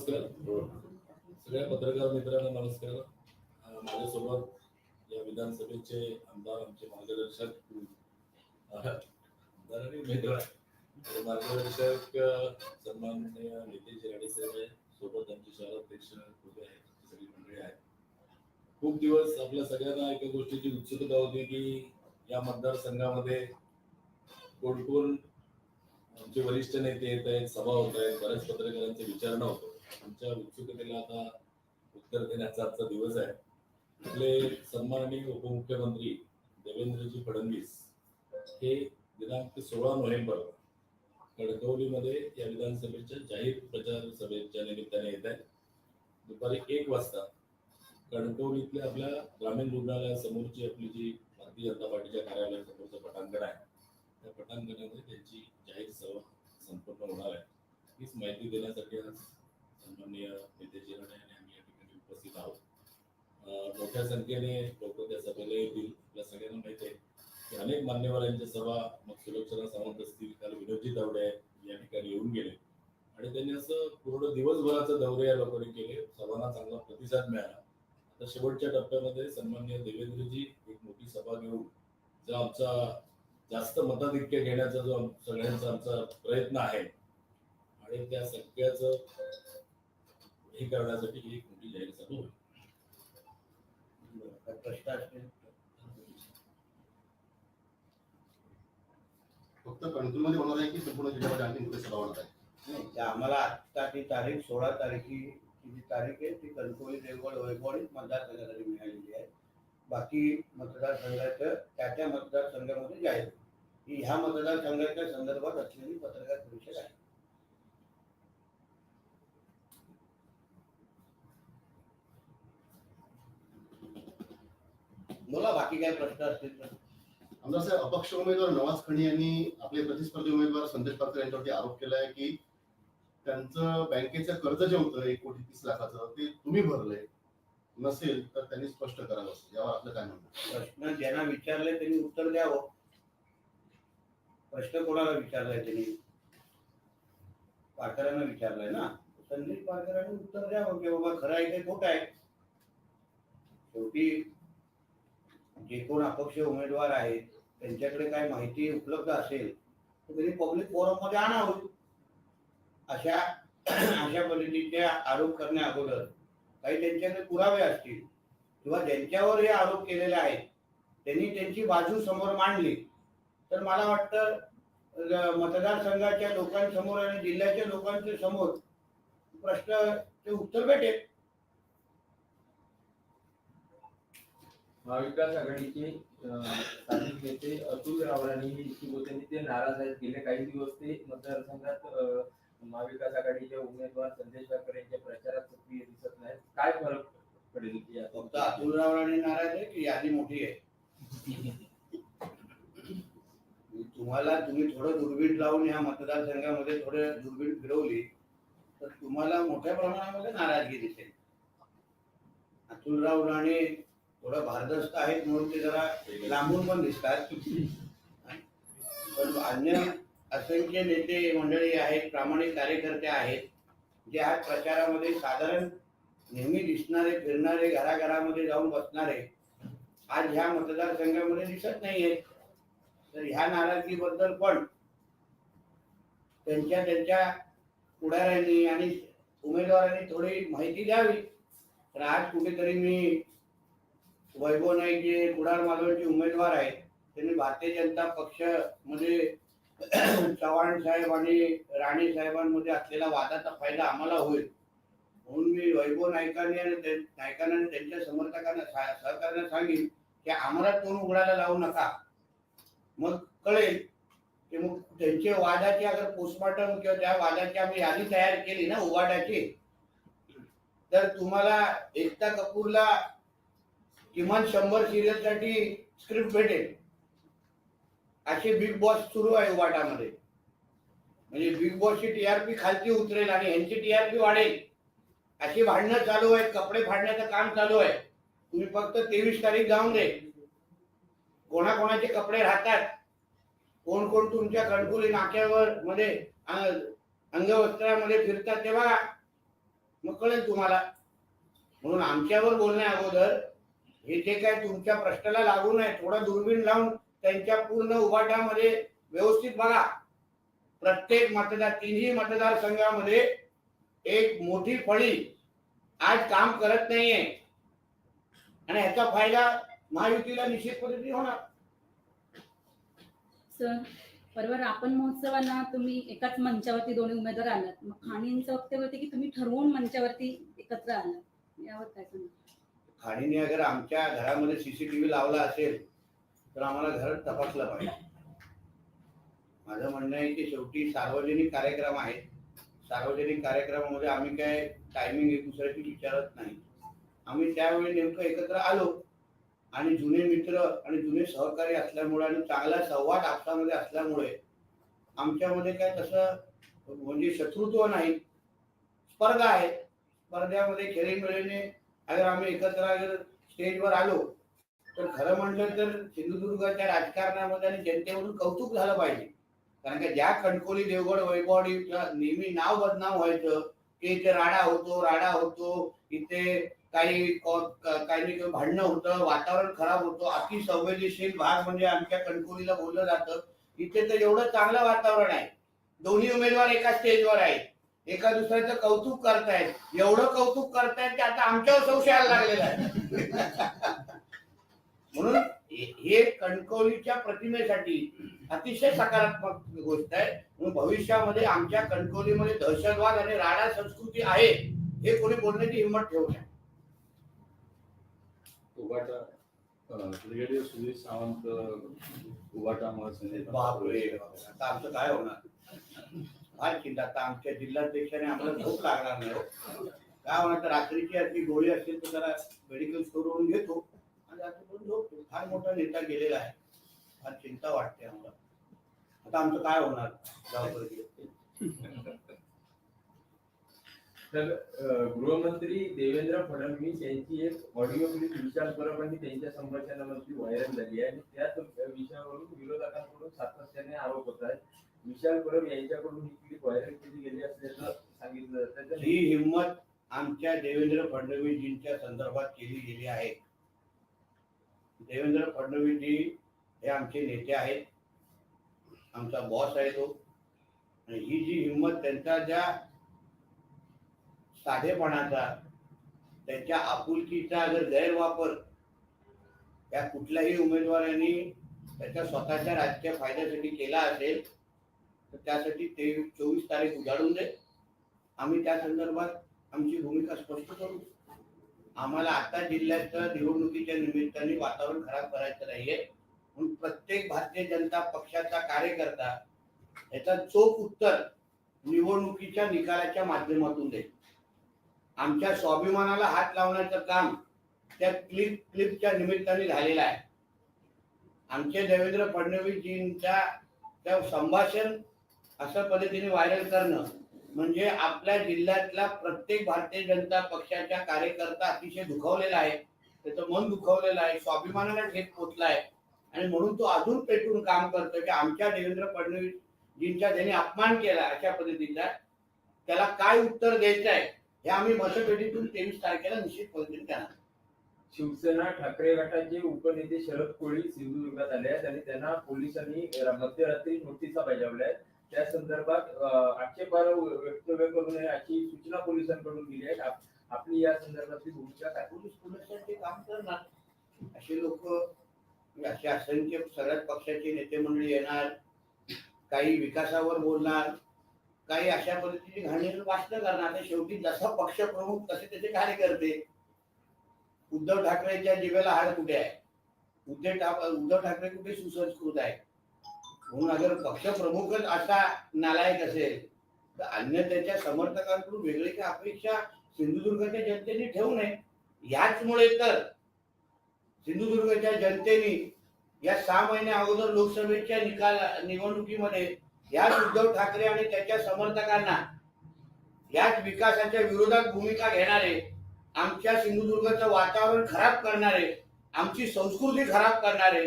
नमस्कार. सगळ्या पत्रकार मित्रांना नमस्कार. माझ्यासोबत या विधानसभेचे आमदार आमचे मार्गदर्शक मार्गदर्शक सन्माननीय नितेश राणे साहेब आहे सोबत आमचे शहराध्यक्ष उभे आहेत. सगळी मंडळी आहेत. खूप दिवस आपल्या सगळ्यांना एका गोष्टीची उत्सुकता होती की या मतदारसंघामध्ये कोण कोण आमचे वरिष्ठ नेते येत आहेत सभा होत आहेत बऱ्याच पत्रकारांचे विचारणा होतो आमच्या उत्सुकतेला आता उत्तर देण्याचा आजचा दिवस आहे. आपले सन्माननीय उपमुख्यमंत्री देवेंद्रजी फडणवीस हे दिनांक सोळा नोव्हेंबर कणकवलीमध्ये या विधानसभेच्या जाहीर प्रचार सभेच्या निमित्ताने येत आहेत. दुपारी एक वाजता कणकवलीतल्या आपल्या ग्रामीण रुग्णालयासमोरची आपली जी भारतीय जनता पार्टीच्या कार्यालयासमोरचं पटांगण आहे. त्या पटांगणामध्ये त्यांची जाहीर सभा संपन्न होणार आहे. हीच माहिती देण्यासाठी आज सन्माननीय नितेश आणि आम्ही या ठिकाणी उपस्थित आहोत. मोठ्या संख्येने लोक त्या सभेला येतील. आपल्या सगळ्यांना माहिती आहे की अनेक मान्यवरांच्या सभा मग सुलोचना सावंत असतील काल विनोदजी तावडे या ठिकाणी येऊन गेले. आणि त्यांनी असं पूर्ण दिवसभराचं दौरे या लोकांनी केले. सर्वांना चांगला प्रतिसाद मिळाला. आता शेवटच्या टप्प्यामध्ये सन्मान्य देवेंद्रजी एक मोठी सभा घेऊन जो आमचा जास्त मताधिक्य घेण्याचा जो सगळ्यांचा आमचा प्रयत्न आहे आणि त्या सगळ्याचं हे करण्यासाठी ही मोठी जाहीर सभा होईल? फक्त कणकवलीमध्ये होणार आहे की संपूर्ण जिल्ह्यामध्ये आणखी सभा होणार आहे आम्हाला आत्ता ती तारीख सोळा तारखी जी तारीख आहे ती कणकवली देवगड वैभवणीच मतदारसंघासाठी मिळालेली आहे. बाकी मतदारसंघाचं त्या त्या मतदारसंघामध्ये जाहीर. ही ह्या मतदारसंघाच्या संदर्भात असलेली पत्रकार परिषद आहे. बोला बाकी काय प्रश्न असतील तर. आमदार साहेब अपक्ष उमेदवार नवाज खणी यांनी आपले प्रतिस्पर्धी उमेदवार संदेश पात्र यांच्यावरती आरोप केला आहे की त्यांचं बँकेचं कर्ज जे होतं एक कोटी तीस लाखाचं ते तुम्ही भरलंय. नसेल तर त्यांनी स्पष्ट करावं यावर आपलं काय म्हणणं? प्रश्न ज्यांना विचारले त्यांनी उत्तर द्यावं. प्रश्न कोणाला विचारलाय त्यांनी? पारकरांना विचारलाय ना? संदीप पारकरांनी उत्तर द्यावं की बाबा खरं आहे की खोटं आहे. शेवटी जे कोण अपक्ष उमेदवार आहेत त्यांच्याकडे काय माहिती उपलब्ध असेल तर त्यांनी पब्लिक फोरममध्ये आणावं. अशा अशा पद्धतीचे आरोप करण्या अगोदर काही त्यांच्याकडे पुरावे असतील किंवा ज्यांच्यावर हे आरोप केलेले आहेत त्यांनी त्यांची बाजू समोर मांडली. तर मला वाटतं मतदारसंघाच्या लोकांसमोर आणि जिल्ह्याच्या लोकांच्या समोर प्रश्न ते उत्तर भेटेल. महाविकास आघाडीचे स्थानिक नेते अतुल रावराणी हे शिवसेनेचे नाराज आहेत. गेले काही दिवस ते मतदारसंघात महाविकास आघाडीचे उमेदवार संदेश वाकर यांच्या प्रचारात सक्रिय दिसत नाहीत. काय फरक पडेल फक्त अतुलराव राणे नाराज आहे की यादी मोठी आहे? तुम्हाला तुम्ही थोडं दुर्बीण लावून या मतदारसंघामध्ये थोडं दुर्बीण फिरवली तर तुम्हाला मोठ्या प्रमाणामध्ये नाराजगी दिसेल. अतुलराव राणे थोडं भारदस्त आहेत म्हणून ते जरा लांबून पण दिसतात. पण अन्य असंख्य नेते मंडळी आहेत प्रामाणिक कार्यकर्ते आहेत जे आज प्रचारामध्ये साधारण नेहमी दिसणारे फिरणारे घराघरामध्ये जाऊन बसणारे आज ह्या मतदारसंघामध्ये दिसत नाहीयेत. तर ह्या नाराजीबद्दल पण त्यांच्या त्यांच्या पुढाऱ्यांनी आणि उमेदवारांनी थोडी माहिती द्यावी. तर आज कुठेतरी मी वैभव नाईक जे कुडाळ मालवणचे उमेदवार आहेत त्यांनी भारतीय जनता पक्षामध्ये चव्हाण साहेब आणि राणे साहेबांमध्ये असलेला वादाचा फायदा आम्हाला होईल. म्हणून मी वैभव नायकांनी आणि नायकांना आणि त्यांच्या समर्थकांना सहकार्यांना सांगेन की आम्हाला तोंड उघडायला लावू नका. मग कळेल की मग त्यांचे वादाची अगर पोस्टमॉर्टम किंवा त्या वादाची आम्ही यादी तयार केली ना उवाडाची तर तुम्हाला एकता कपूरला किमान शंभर सिरियलसाठी स्क्रिप्ट भेटेल. असे बिग बॉस सुरू आहे वाटामध्ये. म्हणजे बिग बॉसची टीआरपी खालती उतरेल आणि यांची टीआरपी वाढेल. अशी भांडणं चालू आहेत कपडे फाडण्याचं काम चालू आहे. तुम्ही फक्त तेवीस तारीख जाऊन दे. कोणाकोणाचे कपडे राहतात. कोण कोण तुमच्या कणकुली नाक्यावर मध्ये अंगवस्त्रामध्ये फिरतात तेव्हा मग कळेल तुम्हाला. म्हणून आमच्यावर बोलण्या अगोदर हे जे काय तुमच्या प्रश्नाला लागू नये थोडं दुर्बीण लावून त्यांच्या पूर्ण उभाट्यामध्ये व्यवस्थित बघा. प्रत्येक मतदार तिन्ही मतदारसंघामध्ये एक मोठी फळी आज काम करत नाहीये. आणि ह्याचा फायदा महायुतीला निश्चित पद्धतीने होणार. सर परवा आपण महोत्सवाला तुम्ही एकाच मंचावरती दोन्ही उमेदवार आलात मग खाणींचं वक्तव्य होते की तुम्ही ठरवून मंचावरती एकत्र आलात यावर काय सांगा खाणीने अगर आमच्या घरामध्ये सीसीटीव्ही लावला असेल तर आम्हाला घर तपासलं पाहिजे. माझं म्हणणं आहे की शेवटी सार्वजनिक कार्यक्रम आहे सार्वजनिक कार्यक्रमामध्ये आम्ही काय टायमिंग एक दुसऱ्याची विचारत नाही. आम्ही त्यावेळी नेमकं एकत्र आलो. आणि जुने मित्र आणि जुने सहकारी असल्यामुळे आणि चांगला संवाद आपसामध्ये असल्यामुळे आमच्यामध्ये काय तसं म्हणजे शत्रुत्व नाही. स्पर्धा आहे. स्पर्धेमध्ये खेळीमेळीने अगर आम्ही एकत्र स्टेजवर आलो तर खरं म्हटलं तर सिंधुदुर्गाच्या राजकारणामध्ये आणि जनतेवरून कौतुक झालं पाहिजे. कारण का ज्या कणकोली देवगड वैभववाडी नेहमी नाव बदनाम व्हायचं की इथे राडा होतो राडा होतो इथे काही काही नाही काही भांडणं होतं वातावरण खराब होतं अति संवेदनशील भाग म्हणजे आमच्या कणकोलीला बोललं जातं. इथे तर एवढं चांगलं वातावरण आहे. दोन्ही उमेदवार एका स्टेजवर आहेत. एका दुसऱ्याचं कौतुक करतायत. एवढं कौतुक करतायत की आता आमच्यावर संशयाला लागलेला आहे. म्हणून हे- कणकवलीच्या प्रतिमेसाठी अतिशय सकारात्मक गोष्ट आहे. म्हणून भविष्यामध्ये आमच्या कणकवलीमध्ये दहशतवाद आणि राडा संस्कृती आहे हे कोणी बोलण्याची हिंमत ठेवू नये. उभाटा सुधीर सावंत उभाटा महसूल बापरे आता आमचं काय होणार? फार चिंता आता आमच्या जिल्हाध्यक्षाने आम्हाला झोप लागणार नाही हो. काय म्हणतात रात्रीची अशी गोळी असेल तर जरा मेडिकल स्टोरवरून घेतो. आणि रात्रीतून झोपतो. फार मोठा नेता गेलेला आहे. फार चिंता वाटते आम्हाला. आता आमचं काय होणार? गावकरी तर गृहमंत्री देवेंद्र फडणवीस यांची एक ऑडिओ क्लिप विशाल परब आणि त्यांच्या संभाषणामध्ये व्हायरल झाली आहे. आणि त्याच विषयावरून विरोधकांकडून सातत्याने आरोप होत आहेत. विशाल परब यांच्याकडून ही क्लिप व्हायरल केली गेली असल्याचं सांगितलं. जातं ही हिंमत आमच्या देवेंद्र फडणवीसजींच्या संदर्भात केली गेली आहे. देवेंद्र फडणवीसजी हे आमचे नेते आहेत. आमचा बॉस आहे तो. आणि ही जी हिंमत त्यांचा ज्या साधेपणाचा त्यांच्या आपुलकीचा जर गैरवापर या कुठल्याही उमेदवारांनी त्याच्या स्वतःच्या राजकीय फायद्यासाठी केला असेल तर त्यासाठी ते चोवीस तारीख उजाडून दे. आम्ही त्या संदर्भात आमची भूमिका स्पष्ट करू. आम्हाला आता जिल्ह्याच्या निवडणुकीच्या निमित्ताने वातावरण खराब करायचं नाहीये. म्हणून प्रत्येक भारतीय जनता पक्षाचा कार्यकर्ता याचा चोख उत्तर निवडणुकीच्या निकालाच्या माध्यमातून दे आमच्या स्वाभिमानाला हात लावण्याचं काम त्या क्लिप क्लिपच्या निमित्ताने झालेलं आहे. आमचे देवेंद्र फडणवीसजींचा त्या संभाषण अशा पद्धतीने व्हायरल करणं म्हणजे आपल्या जिल्ह्यातला प्रत्येक भारतीय जनता पक्षाच्या कार्यकर्ता अतिशय दुखावलेला आहे. त्याचं मन दुखावलेलं आहे. स्वाभिमानाला ठेप पोचला आहे आणि म्हणून तो अजून पेटून काम करतो की आमच्या देवेंद्र फडणवीसजींच्या ज्यांनी अपमान केला अशा पद्धतीचा त्याला काय उत्तर द्यायचं आहे हे आम्ही मतपेटीतून तेवीस तारखेला निश्चित पद्धतीने करणार. शिवसेना ठाकरे गटाचे उपनेते शरद कोळी सिंधुदुर्गात आले आहेत आणि त्यांना पोलिसांनी मध्यरात्री नोटिसा बजावल्या आहेत. त्या संदर्भात आक्षेपार्ह वक्तव्य करू नये अशी सूचना पोलिसांकडून दिली आहे आपली या संदर्भातली भूमिका काय पोलीस पोलिसांचे काम करणार. असे लोक असे असंख्य पक्षाचे नेते मंडळी येणार काही विकासावर बोलणार काही अशा पद्धतीची घाणेरडं वाचन करणार. आता शेवटी जसा पक्ष प्रमुख तसे त्याचे कार्यकर्ते. उद्धव ठाकरेच्या जिभेला हाड कुठे आहे? उद्धव ठाक उद्धव ठाकरे कुठे सुसंस्कृत आहे म्हणून अगर पक्ष प्रमुखच असा नालायक असेल तर अन्य त्याच्या समर्थकांकडून वेगळी काही अपेक्षा सिंधुदुर्गच्या जनतेने ठेवू नये. याचमुळे तर सिंधुदुर्गच्या जनतेने या सहा महिन्या अगोदर लोकसभेच्या निकाल निवडणुकीमध्ये याच उद्धव ठाकरे आणि त्याच्या समर्थकांना याच विकासाच्या विरोधात भूमिका घेणारे आमच्या सिंधुदुर्गाचं वातावरण खराब करणारे आमची संस्कृती खराब करणारे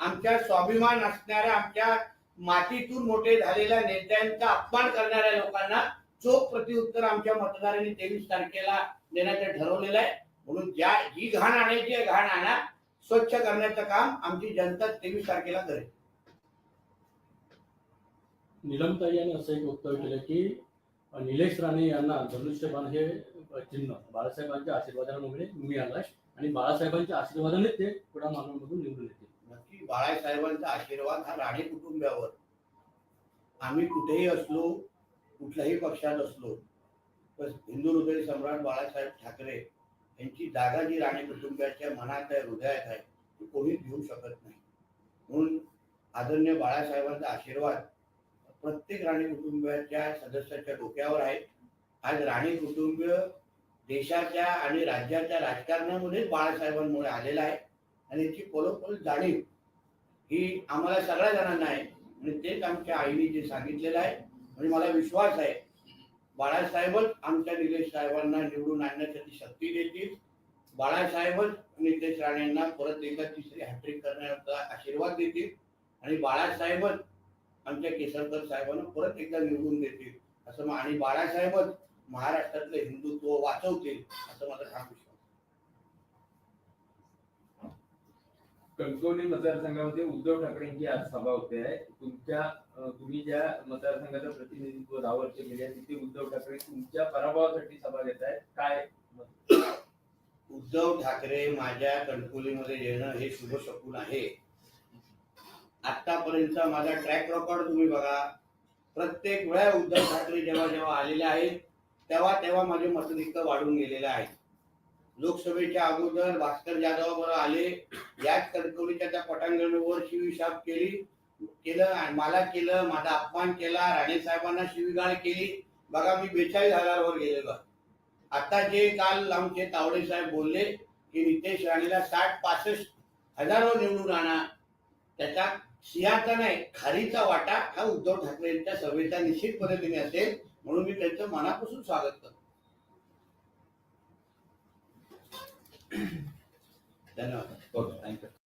आमच्या स्वाभिमान असणाऱ्या आमच्या मातीतून मोठे झालेल्या नेत्यांचा अपमान करणाऱ्या लोकांना चोख प्रतिउत्तर आमच्या मतदारांनी तेवीस तारखेला देण्याचं ठरवलेलं आहे. म्हणून ज्या जी घाण आणायची आहे घाण आणा. स्वच्छ करण्याचं काम आमची जनता तेवीस तारखेला करेल. निलमताई यांनी असं एक वक्तव्य केलं की निलेश राणे यांना धनुष्यबाण हे चिन्ह बाळासाहेबांच्या आशीर्वादामुळे मिळालं आणि बाळासाहेबांच्या आशीर्वादाने ते कुडा मानवमधून निवडून येतील. की बाळासाहेबांचा आशीर्वाद हा राणे कुटुंबावर आम्ही कुठेही असलो कुठल्याही पक्षात असलो तर हिंदू हृदय सम्राट बाळासाहेब ठाकरे यांची जागा जी राणे कुटुंबाच्या मनात आहे हृदयात आहे ती कोणीच घेऊ शकत नाही. म्हणून आदरणीय बाळासाहेबांचा आशीर्वाद प्रत्येक राणे कुटुंबाच्या सदस्याच्या डोक्यावर आहे. आज राणे कुटुंबीय देशाच्या आणि राज्याच्या राजकारणामध्येच बाळासाहेबांमुळे आलेला आहे. आणि याची पलोपल जाणीव ही आम्हाला सगळ्या जणांना आहे. आणि तेच आमच्या आईने जे सांगितलेलं आहे. आणि मला विश्वास आहे बाळासाहेबच आमच्या निलेश साहेबांना निवडून आणण्यासाठी शक्ती देतील. बाळासाहेबच नितेश राणेंना परत एकदा तिसरी हॅट्रिक करण्याचा आशीर्वाद देतील. आणि बाळासाहेबच आमच्या केसरकर साहेबांना परत एकदा निवडून देतील. असं आणि बाळासाहेबच महाराष्ट्रातलं हिंदुत्व वाचवतील असं माझं ठाम विश्वास कणकवली मतदारसंघामध्ये उद्धव ठाकरेंची आज सभा होते. आहे तुमच्या तुम्ही ज्या मतदारसंघाचं प्रतिनिधित्व दहा वर्ष केले आहे तिथे उद्धव ठाकरे तुमच्या पराभवासाठी सभा घेत आहेत. काय उद्धव ठाकरे माझ्या कणकोलीमध्ये येणं हे शुभ शकून आहे. आतापर्यंत माझा ट्रॅक रेकॉर्ड तुम्ही बघा. प्रत्येक वेळा उद्धव ठाकरे जेव्हा जेव्हा आलेले आहेत तेव्हा तेव्हा माझे मतदिक्त वाढून गेलेले आहेत. लोकसभेच्या अगोदर भास्कर जाधव आले याच कणकवलीच्या त्या पटांगणवर शिवीशाप केली केलं आणि मला केलं माझा अपमान केला राणे साहेबांना शिवीगाळ केली. बघा मी बेचाळीस हजारावर गेलेलो आता जे काल आमचे तावडे साहेब बोलले की नितेश राणेला साठ पासष्ट हजारवर निवडून आणा. त्याचा सिंहाचा नाही खारीचा वाटा हा उद्धव ठाकरे यांच्या सभेचा निश्चित पद्धतीने असेल म्हणून मी त्यांचं मनापासून स्वागत करतो. No, uh, no, thank you.